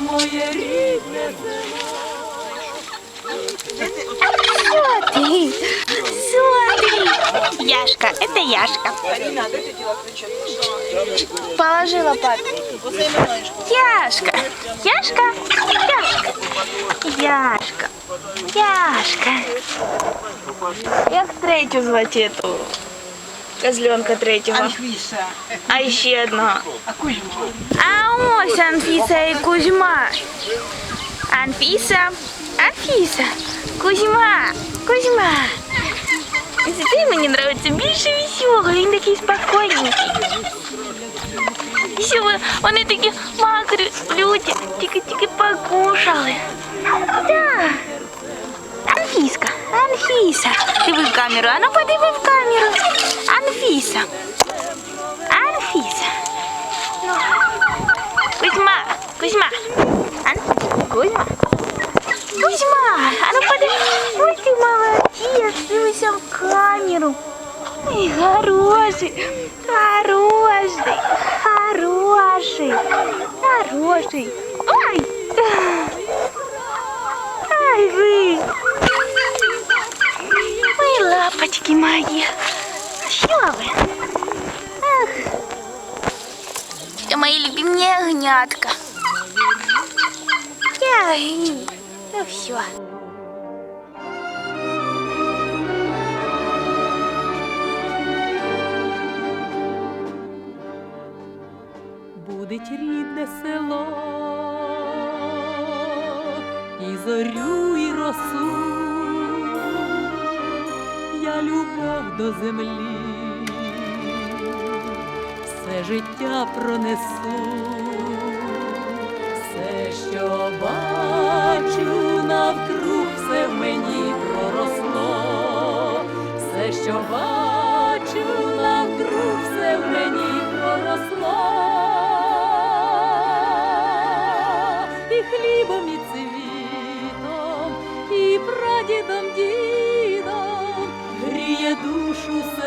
моє рідне. Смотри, смотри. Яшка, это Яшка. Положи лопатку. Яшка, Яшка, Яшка, Яшка, Яшка. Як третю звати эту? Козленка третього. Анфіса, А ще одного. а Кузьма. А ось Анфіса і Кузьма. Анфіса, Анфіса, Кузьма, Кузьма. Цей мені подобається більше веселого, він такий спокійненький. Все, вони такі макрі люди, тільки-тільки покушали. Да. Анфіска, Анфіса, диви в камеру, а ну подиви в камеру. Анфіса, Анфіса. Кузьма, Кузьма. А ну, Кузьма. Кузьма, а ну подожди. Ой, ты молодец, дивися в камеру. Ой, хороший, хороший, хороший, хороший. Ой. лапочки мои. Что вы? Ах. Это мои любимые огнятка. Ай, ну все. Будить рідне село, і зорю, і росу, я любов до землі, все життя пронесу, все, що бачу навкруг, все в мені проросло, все, що бачу навкруг, все в мені проросло, і хлібом, і цвітом, і прадідом, дідом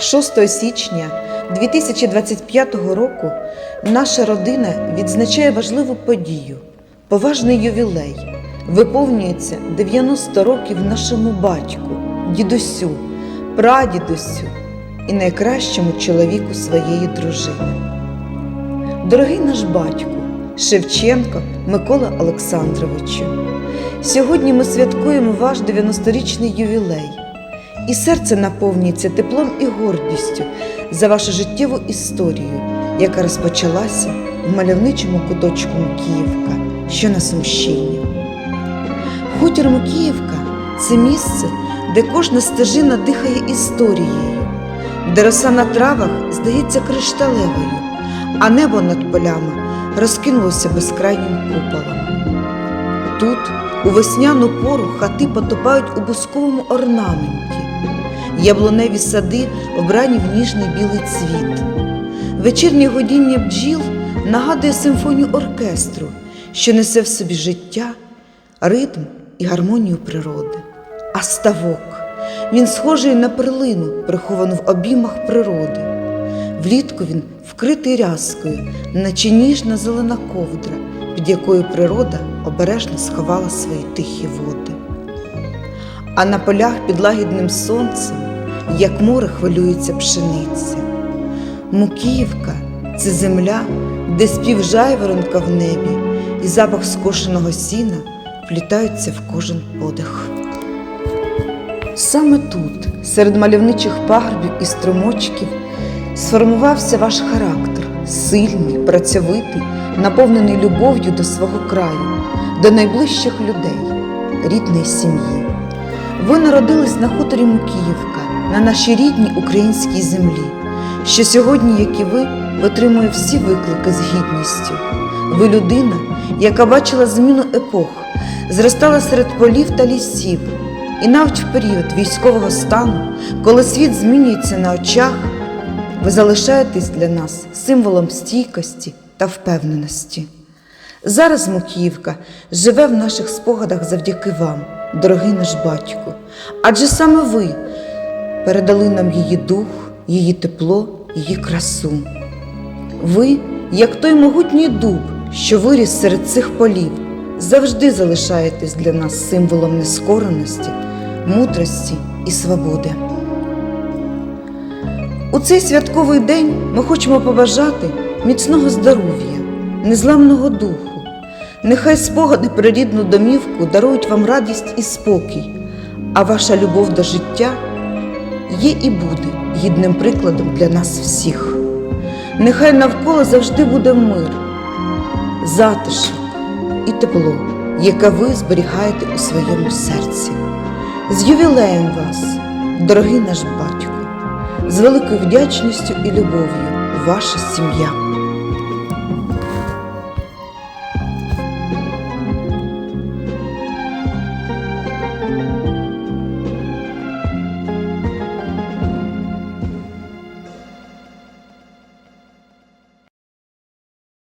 6 січня 2025 року наша родина відзначає важливу подію, поважний ювілей. Виповнюється 90 років нашому батьку, дідусю, прадідусю і найкращому чоловіку своєї дружини. Дорогий наш батьку, Шевченко Микола Олександровичу, сьогодні ми святкуємо ваш 90-річний ювілей, і серце наповнюється теплом і гордістю за вашу життєву історію, яка розпочалася в мальовничому куточку Мукіївка, що на Сумщині. Хутір Мукіївка це місце, де кожна стежина дихає історією, де роса на травах здається кришталевою, а небо над полями розкинулося безкрайнім куполом. Тут, у весняну пору, хати потопають у бусковому орнаменті, яблуневі сади вбрані в ніжний білий цвіт. Вечірнє годіння бджіл нагадує симфонію оркестру, що несе в собі життя, ритм і гармонію природи. А ставок він схожий на перлину, приховану в обіймах природи. Влітку він вкритий рязкою, наче ніжна зелена ковдра, під якою природа обережно сховала свої тихі води. А на полях під лагідним сонцем, як море хвилюється пшениця. Мукіївка це земля, де спів жайворонка в небі, і запах скошеного сіна вплітаються в кожен подих. Саме тут, серед мальовничих пагорбів і струмочків, сформувався ваш характер, сильний, працьовитий, наповнений любов'ю до свого краю, до найближчих людей, рідної сім'ї. Ви народились на хуторі Мукіївка, на нашій рідній українській землі, що сьогодні, як і ви, витримує всі виклики з гідністю. Ви людина, яка бачила зміну епох, зростала серед полів та лісів, і навіть в період військового стану, коли світ змінюється на очах, ви залишаєтесь для нас символом стійкості та впевненості. Зараз Мукіївка живе в наших спогадах завдяки вам, дорогий наш батько, адже саме ви передали нам її дух, її тепло, її красу. Ви, як той могутній дуб, що виріс серед цих полів, завжди залишаєтесь для нас символом нескореності, мудрості і свободи. У цей святковий день ми хочемо побажати міцного здоров'я, незламного духу. Нехай спогади про рідну домівку дарують вам радість і спокій, а ваша любов до життя є і буде гідним прикладом для нас всіх. Нехай навколо завжди буде мир, затишок і тепло, яке ви зберігаєте у своєму серці. З ювілеєм вас, дорогий наш батько, з великою вдячністю і любов'ю, ваша сім'я.